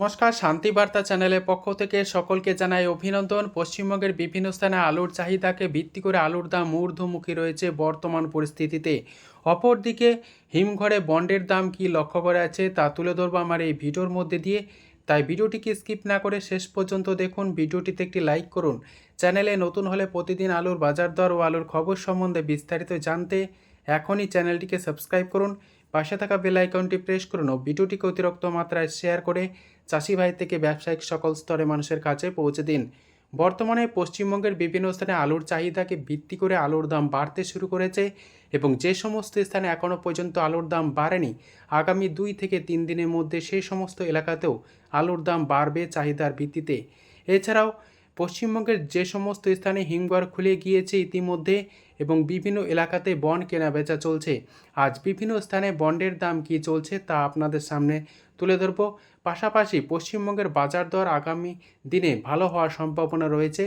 নমস্কার, শান্তি বার্তা চ্যানেলের পক্ষ থেকে সকলকে জানাই অভিনন্দন। পশ্চিমবঙ্গের বিভিন্ন স্থানে আলুর চাহিদাকে ভিত্তি করে আলুর দাম ঊর্ধ্বমুখী রয়েছে বর্তমান পরিস্থিতিতে। অপরদিকে, হিমঘরে বন্ডের দাম কি লক্ষ্য করা আছে তা তুলে ধরবো আমার এই ভিডিওর মধ্যে দিয়ে। তাই ভিডিওটিকে স্কিপ না করে শেষ পর্যন্ত দেখুন, ভিডিওটিতে একটি লাইক করুন। চ্যানেলে নতুন হলে প্রতিদিন আলুর বাজার দর ও আলুর খবর সম্বন্ধে বিস্তারিত জানতে এখনই চ্যানেলটিকে সাবস্ক্রাইব করুন। পাশে থাকা বেল আইকনটি প্রেস করুন ও ভিডিওটিকে অতিরিক্ত মাত্রায় শেয়ার করে চাষি ভাই থেকে ব্যবসায়িক সকল স্তরে মানুষের কাছে পৌঁছে দিন। বর্তমানে পশ্চিমবঙ্গের বিভিন্ন স্থানে আলুর চাহিদাকে ভিত্তি করে আলুর দাম বাড়তে শুরু করেছে এবং যে সমস্ত স্থানে এখনও পর্যন্ত আলুর দাম বাড়েনি, আগামী দুই থেকে তিন দিনের মধ্যে সেই সমস্ত এলাকাতেও আলুর দাম বাড়বে চাহিদার ভিত্তিতে। এছাড়াও পশ্চিমবঙ্গের যে সমস্ত স্থানে হিমঘর খুলে গিয়েছে ইতিমধ্যে এবং বিভিন্ন এলাকাতে বন্ড কেনা বেচা চলছে। আজ বিভিন্ন স্থানে বন্ডের দাম কী চলছে তা আপনাদের সামনে তুলে ধরব। পাশাপাশি পশ্চিমবঙ্গের বাজার দর আগামী দিনে ভালো হওয়ার সম্ভাবনা রয়েছে।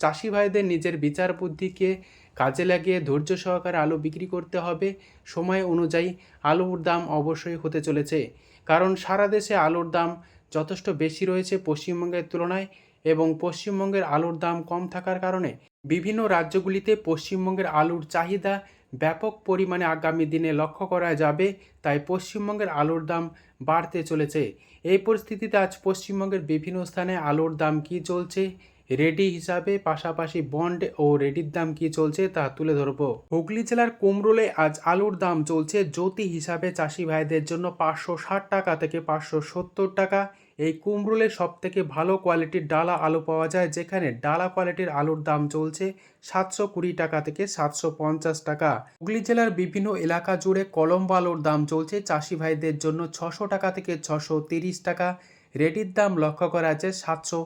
চাষি ভাইদের নিজের বিচার বুদ্ধিকে কাজে লাগিয়ে ধৈর্য সহকারে আলু বিক্রি করতে হবে। সময় অনুযায়ী আলুর দাম অবশ্যই হতে চলেছে। কারণ সারা দেশে আলুর দাম যথেষ্ট বেশি রয়েছে পশ্চিমবঙ্গের তুলনায় এবং পশ্চিমবঙ্গের আলুর দাম কম থাকার কারণে বিভিন্ন রাজ্যগুলিতে পশ্চিমবঙ্গের আলুর চাহিদা ব্যাপক পরিমাণে আগামী দিনে লক্ষ্য করা যাবে, তাই পশ্চিমবঙ্গের আলুর দাম বাড়তে চলেছে। এই পরিস্থিতিতে আজ পশ্চিমবঙ্গের বিভিন্ন স্থানে আলুর দাম কী চলছে, রেডি হিসাবে পাশাপাশি বন্ড ও রেডির দাম কি চলছে তা তুলে ধরব। হুগলি জেলার কুমরোলে আজ আলুর দাম চলছে জ্যোতি হিসাবে চাষি ভাইদের জন্য পাঁচশো ষাট টাকা থেকে পাঁচশো সত্তর টাকা। এই কুমরুলে সব থেকে ভালো কোয়ালিটির ডালা আলু পাওয়া যায়, যেখানে ডালা কোয়ালিটির আলুর দাম চলছে সাতশো কুড়ি টাকা থেকে সাতশো পঞ্চাশ টাকা। হুগলি জেলার বিভিন্ন এলাকা জুড়ে কলম্ব আলুর দাম চলছে চাষি ভাইদের জন্য ছশো টাকা থেকে ছশো তিরিশ টাকা। রেডির দাম লক্ষ্য করা আছে সাতশো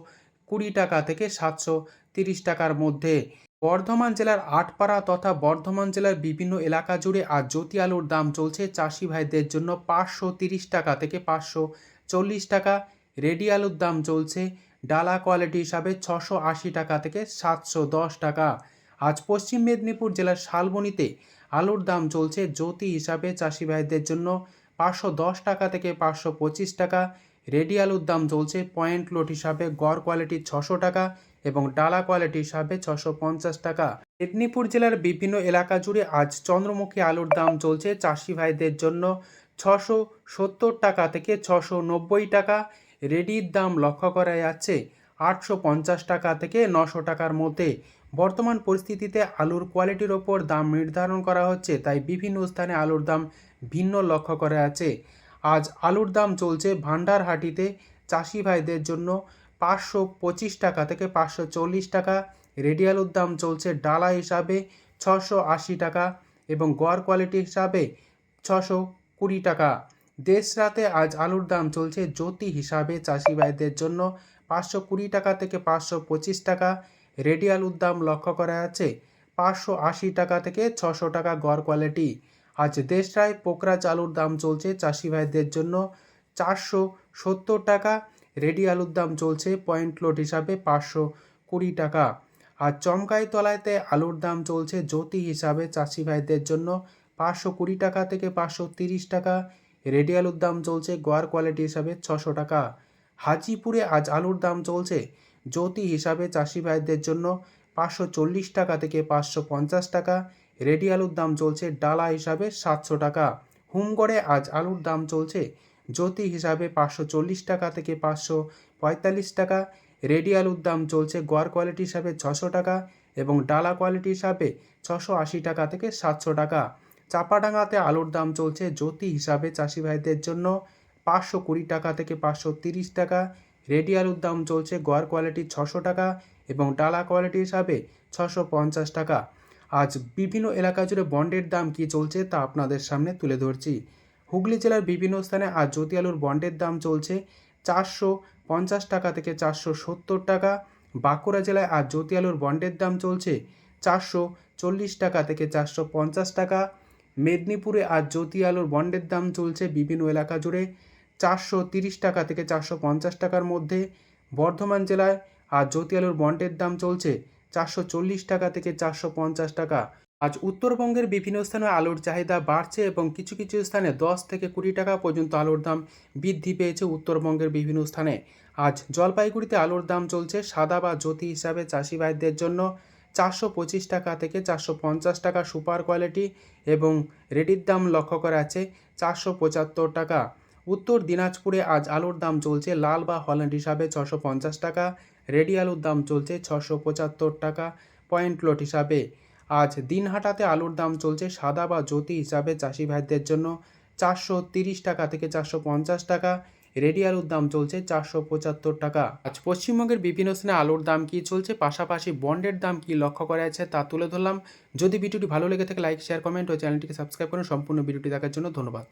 কুড়ি টাকা থেকে সাতশো তিরিশ টাকার মধ্যে। বর্ধমান জেলার আটপাড়া তথা বর্ধমান জেলার বিভিন্ন এলাকা জুড়ে আজ জ্যোতি আলুর দাম চলছে চাষি ভাইদের জন্য পাঁচশো তিরিশ টাকা থেকে পাঁচশো চল্লিশ টাকা। রেডি আলুর দাম চলছে ডালা কোয়ালিটি হিসাবে ছশো আশি টাকা থেকে সাতশো দশ টাকা। আজ পশ্চিম মেদিনীপুর জেলার শালবনিতে আলুর দাম চলছে জ্যোতি হিসাবে চাষি ভাইদের জন্য পাঁচশো দশ টাকা থেকে পাঁচশো পঁচিশ টাকা। রেডি আলুর দাম চলছে পয়েন্ট লোট হিসাবে গড় কোয়ালিটি ছশো টাকা এবং ডালা কোয়ালিটি হিসাবে ছশো পঞ্চাশ টাকা। মেদিনীপুর জেলার বিভিন্ন এলাকা জুড়ে আজ চন্দ্রমুখী আলুর দাম চলছে চাষি ভাইদের জন্য ছশো সত্তর টাকা থেকে ছশো নব্বই টাকা। রেডির দাম লক্ষ্য করা যাচ্ছে আটশো পঞ্চাশ টাকা থেকে নশো টাকার মধ্যে। বর্তমান পরিস্থিতিতে আলুর কোয়ালিটির ওপর দাম নির্ধারণ করা হচ্ছে, তাই বিভিন্ন স্থানে আলুর দাম ভিন্ন লক্ষ্য করা আছে আজ আলুর দাম চলছে ভান্ডারহাটিতে চাষি ভাইদের জন্য পাঁচশো পঁচিশ টাকা থেকে পাঁচশো চল্লিশ টাকা। রেডি আলুর দাম চলছে ডালা হিসাবে ছশো আশি টাকা এবং গড় কোয়ালিটি হিসাবে ছশো কুড়ি টাকা। দেশ রাতে আজ আলুর দাম চলছে জ্যোতি হিসাবে চাষি ভাইদের জন্য পাঁচশো কুড়ি টাকা থেকে পাঁচশো পঁচিশ টাকা। রেডি আলুর দাম লক্ষ্য করা আছে পাঁচশো আশি টাকা থেকে ছশো টাকা গড় কোয়ালিটি। আজ দেশরায় পোকরা চালুর দাম চলছে চাষি ভাইদের জন্য চারশো সত্তর টাকা। রেডি আলুর দাম চলছে পয়েন্ট লোড হিসাবে পাঁচশো কুড়ি টাকা। আর চমকাই তলায়তে আলুর দাম চলছে জ্যোতি হিসাবে চাষি ভাইদের জন্য পাঁচশো কুড়ি টাকা থেকে পাঁচশো তিরিশ টাকা। রেডি আলুর দাম চলছে গোয়ার কোয়ালিটি হিসাবে ছশো টাকা। হাজিপুরে আজ আলুর দাম চলছে জ্যোতি হিসাবে চাষি ভাইদের জন্য পাঁচশো চল্লিশ টাকা থেকে পাঁচশো পঞ্চাশ টাকা। রেডি আলুর দাম চলছে ডালা হিসাবে সাতশো টাকা। হুমগড়ে আজ আলুর দাম চলছে জ্যোতি হিসাবে পাঁচশো চল্লিশ টাকা থেকে পাঁচশো পঁয়তাল্লিশ টাকা। রেডি আলুর দাম চলছে গোয়ার কোয়ালিটি হিসাবে ছশো টাকা এবং ডালা কোয়ালিটি হিসাবে ছশো আশি টাকা থেকে সাতশো টাকা। চাপাডাঙ্গাতে আলুর দাম চলছে জ্যোতি হিসাবে চাষি ভাইদের জন্য পাঁচশো কুড়ি টাকা থেকে পাঁচশো তিরিশ টাকা। রেডি আলুর দাম চলছে গোয়ার কোয়ালিটি ছশো টাকা এবং ডালা কোয়ালিটি হিসাবে ছশো পঞ্চাশ টাকা। আজ বিভিন্ন এলাকা জুড়ে বন্ডের দাম কী চলছে তা আপনাদের সামনে তুলে ধরছি। হুগলি জেলার বিভিন্ন স্থানে আজ জ্যোতি আলুর বন্ডের দাম চলছে চারশো পঞ্চাশ টাকা থেকে চারশো সত্তর টাকা। বাঁকুড়া জেলায় আজ জ্যোতি আলুর বন্ডের দাম চলছে চারশো চল্লিশ টাকা থেকে চারশো পঞ্চাশ টাকা। মেদিনীপুরে আজ জ্যোতি আলুর বন্ডের দাম চলছে বিভিন্ন এলাকা জুড়ে। চারশো তিরিশ টাকা থেকে চারশো পঞ্চাশ টাকার মধ্যে। বর্ধমান জেলায় আজ জ্যোতি আলুর বন্ডের দাম চলছে চারশো চল্লিশ টাকা থেকে চারশো পঞ্চাশ টাকা। আজ উত্তরবঙ্গের বিভিন্ন স্থানে আলুর চাহিদা বাড়ছে এবং কিছু কিছু স্থানে দশ থেকে কুড়ি টাকা পর্যন্ত আলুর দাম বৃদ্ধি পেয়েছে উত্তরবঙ্গের বিভিন্ন স্থানে। আজ জলপাইগুড়িতে আলুর দাম চলছে সাদা বা জ্যোতি হিসাবে চাষি ভাইদের জন্য। চারশো পঁচিশ টাকা থেকে চারশো পঞ্চাশ টাকা সুপার কোয়ালিটি এবং রেডির দাম লক্ষ্য করা আছে চারশো পঁচাত্তর টাকা। উত্তর দিনাজপুরে আজ আলুর দাম চলছে লাল বা হল্যান্ড হিসাবে ছশো পঞ্চাশ টাকা, রেডি আলুর দাম চলছে ছশো পঁচাত্তর টাকা পয়েন্ট লট হিসাবে। আজ দিনহাটাতে আলুর দাম চলছে সাদা বা জ্যোতি হিসাবে চাষি ভাইদের জন্য চারশো তিরিশ টাকা থেকে চারশো পঞ্চাশ টাকা রেডি আলুর দাম চলছে চারশো পঁচাত্তর টাকা। আজ পশ্চিমবঙ্গের বিভিন্ন স্থানে আলুর দাম কি চলছে, পাশাপাশি বন্ডের দাম কি লক্ষ্য করা যাচ্ছে তা তুলে ধরলাম। যদি ভিডিওটি ভালো লেগে থাকে, লাইক, শেয়ার, কমেন্ট ও চ্যানেলটিকে সাবস্ক্রাইব করুন। সম্পূর্ণ ভিডিওটি দেখার জন্য ধন্যবাদ।